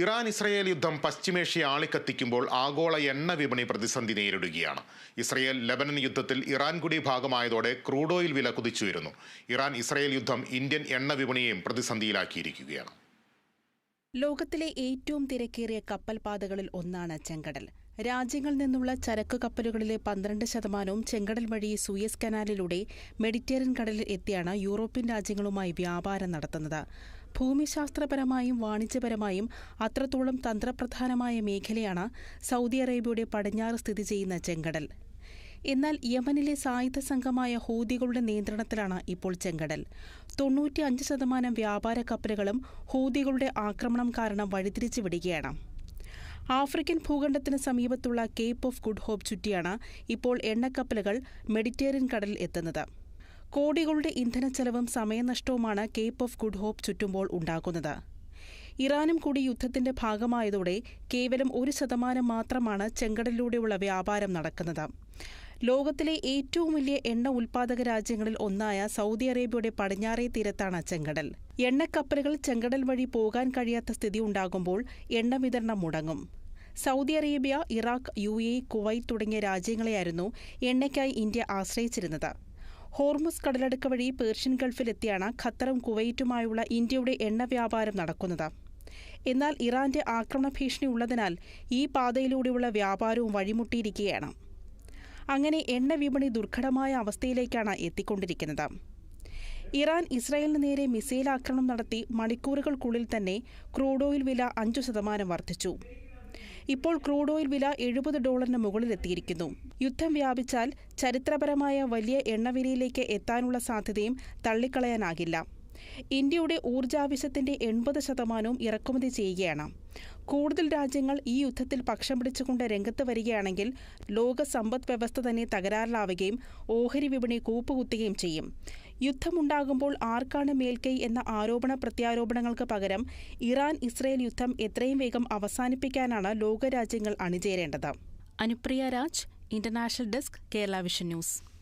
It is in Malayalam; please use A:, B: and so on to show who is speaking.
A: ഇറാൻ ഇസ്രയേൽ യുദ്ധം പശ്ചിമേഷ്യ ആളിക്കത്തിക്കുമ്പോൾ ആഗോള എണ്ണ വിപണി പ്രതിസന്ധി നേരിടുകയാണ്. ഇസ്രയേൽ ലെബനൻ യുദ്ധത്തിൽ ഇറാൻ കൂടി ഭാഗമായതോടെ ക്രൂഡ് ഓയിൽ വില കുതിച്ചുയരുന്നു. ഇറാൻ ഇസ്രയേൽ യുദ്ധം ഇന്ത്യൻ എണ്ണ വിപണിയെയും പ്രതിസന്ധിയിലാക്കിയിരിക്കുകയാണ്.
B: ലോകത്തിലെ ഏറ്റവും തിരക്കേറിയ കപ്പൽപാതകളിൽ ഒന്നാണ് ചെങ്കടൽ. രാജ്യങ്ങളിൽ നിന്നുള്ള ചരക്ക് കപ്പലുകളിലെ പന്ത്രണ്ട് ശതമാനവും ചെങ്കടൽ വഴി സൂയസ് കനാലിലൂടെ മെഡിറ്ററേനിയൻ കടലിൽ എത്തിയാണ് യൂറോപ്യൻ രാജ്യങ്ങളുമായി വ്യാപാരം നടത്തുന്നത്. ഭൂമിശാസ്ത്രപരമായും വാണിജ്യപരമായും അത്രത്തോളം തന്ത്രപ്രധാനമായ മേഖലയാണ് സൗദി അറേബ്യയുടെ പടിഞ്ഞാറ് സ്ഥിതി ചെയ്യുന്ന ചെങ്കടൽ. എന്നാൽ യമനിലെ സായുധ സംഘമായ ഹൂതികളുടെ നിയന്ത്രണത്തിലാണ് ഇപ്പോൾ ചെങ്കടൽ. തൊണ്ണൂറ്റി അഞ്ച് ശതമാനം വ്യാപാര കപ്പലുകളും ഹൂതികളുടെ ആക്രമണം കാരണം വഴിതിരിച്ചു വിടുകയാണ്. ആഫ്രിക്കൻ ഭൂഖണ്ഡത്തിന് സമീപത്തുള്ള കേപ്പ് ഓഫ് ഗുഡ് ഹോപ്പ് ചുറ്റിയാണ് ഇപ്പോൾ എണ്ണക്കപ്പലുകൾ മെഡിറ്റേറിയൻ കടലിൽ എത്തുന്നത്. കോടികളുടെ ഇന്ധനച്ചെലവും സമയനഷ്ടവുമാണ് കേപ്പ് ഓഫ് ഗുഡ് ഹോപ്പ് ചുറ്റുമ്പോൾ ഉണ്ടാകുന്നത്. ഇറാനും കൂടി യുദ്ധത്തിന്റെ ഭാഗമായതോടെ കേവലം ഒരു ശതമാനം മാത്രമാണ് ചെങ്കടലിലൂടെയുള്ള വ്യാപാരം നടക്കുന്നത്. ലോകത്തിലെ ഏറ്റവും വലിയ എണ്ണ ഉൽപാദക രാജ്യങ്ങളിൽ ഒന്നായ സൗദി അറേബ്യയുടെ പടിഞ്ഞാറേ തീരത്താണ് ചെങ്കടൽ. എണ്ണക്കപ്പലുകൾ ചെങ്കടൽ വഴി പോകാൻ കഴിയാത്ത സ്ഥിതി ഉണ്ടാകുമ്പോൾ എണ്ണ വിതരണം മുടങ്ങും. Saudi Arabia Iraq U A Kuwait തുടങ്ങിയ രാജ്യങ്ങളെയായിരുന്നു എണ്ണയ്ക്കായി ഇന്ത്യ ആശ്രയിച്ചിരുന്നത്. ഹോർമുസ് കടലടുക്ക വഴി പേർഷ്യൻ ഗൾഫിലെത്തിയാണ് ഖത്തറും കുവൈറ്റുമായുള്ള ഇന്ത്യയുടെ എണ്ണ വ്യാപാരം നടക്കുന്നത്. എന്നാൽ ഇറാന്റെ ആക്രമണ ഭീഷണി ഉള്ളതിനാൽ ഈ പാതയിലൂടെയുള്ള വ്യാപാരവും വഴിമുട്ടിയിരിക്കുകയാണ്. അങ്ങനെ എണ്ണ വിപണി ദുർഘടമായ അവസ്ഥയിലേക്കാണ് എത്തിക്കൊണ്ടിരിക്കുന്നത്. ഇറാൻ ഇസ്രായേലിന് നേരെ മിസൈൽ ആക്രമണം നടത്തി മണിക്കൂറുകൾക്കുള്ളിൽ തന്നെ ക്രൂഡ് ഓയിൽ വില അഞ്ചു ശതമാനം വർദ്ധിച്ചു. ഇപ്പോൾ ക്രൂഡ് ഓയിൽ വില എഴുപത് ഡോളറിന് മുകളിലെത്തിയിരിക്കുന്നു. യുദ്ധം വ്യാപിച്ചാൽ ചരിത്രപരമായ വലിയ എണ്ണവിലയിലേക്ക് എത്താനുള്ള സാധ്യതയും തള്ളിക്കളയാനാകില്ല. ഇന്ത്യയുടെ ഊർജാവശ്യത്തിന്റെ എൺപത് ശതമാനവും ഇറക്കുമതി ചെയ്യുകയാണ്. കൂടുതൽ രാജ്യങ്ങൾ ഈ യുദ്ധത്തിൽ പക്ഷം പിടിച്ചുകൊണ്ട് രംഗത്ത് വരികയാണെങ്കിൽ ലോക സമ്പദ് വ്യവസ്ഥ തന്നെ തകരാറിലാവുകയും ഓഹരി വിപണി കൂപ്പുകുത്തുകയും ചെയ്യും. യുദ്ധമുണ്ടാകുമ്പോൾ ആർക്കാണ് മേൽക്കൈ എന്ന ആരോപണ പ്രത്യാരോപണങ്ങൾക്ക് പകരം ഇറാൻ ഇസ്രയേൽ യുദ്ധം എത്രയും വേഗം അവസാനിപ്പിക്കാനാണ് ലോകരാജ്യങ്ങൾ അണിചേരേണ്ടത്. Anupriya Raj international desk Kerala vision news.